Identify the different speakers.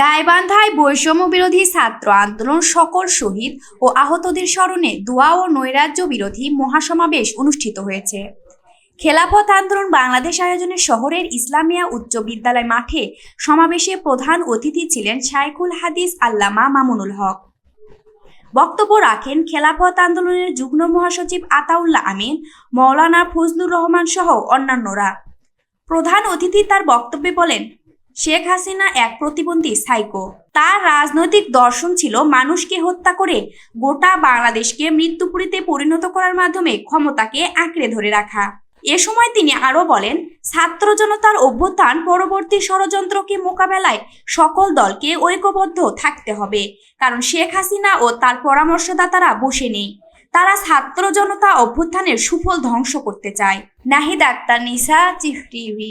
Speaker 1: গাইবান্ধায় বৈষম্য বিরোধী ছাত্র আন্দোলন সকল শহীদ ও আহতদের স্মরণে দোয়া ও নৈরাজ্য বিরোধী মহাসমাবেশ অনুষ্ঠিত হয়েছে। খেলাফত আন্দোলন বাংলাদেশ আয়োজনে শহরের ইসলামিয়া উচ্চ বিদ্যালয় মাঠে সমাবেশে প্রধান অতিথি ছিলেন শাইখুল হাদিস আল্লামা মামুনুল হক। বক্তব্য রাখেন খেলাফত আন্দোলনের যুগ্ম মহাসচিব আতাউল্লাহ আমিন, মৌলানা ফজলুর রহমান সহ অন্যান্যরা। প্রধান অতিথি তার বক্তব্যে বলেন শেখ হাসিনা এক প্রতিবন্ধী সাইকো। তার রাজনৈতিক দর্শন ছিল মানুষকে হত্যা করে গোটা বাংলাদেশকে মৃত্যুপুরীতে পরিণত করার মাধ্যমে ক্ষমতাকে আঁকড়ে ধরে রাখা। এ সময় তিনি আরও বলেন, ছাত্র জনতার অভ্যুত্থান পরবর্তী ষড়যন্ত্রকে মোকাবেলায় সকল দলকে ঐক্যবদ্ধ থাকতে হবে, কারণ শেখ হাসিনা ও তার পরামর্শদাতারা বসে নেই। তারা ছাত্র জনতা অভ্যুত্থানের সুফল ধ্বংস করতে চায়। নাহিদ আক্তার, নিসা চিফ টিভি।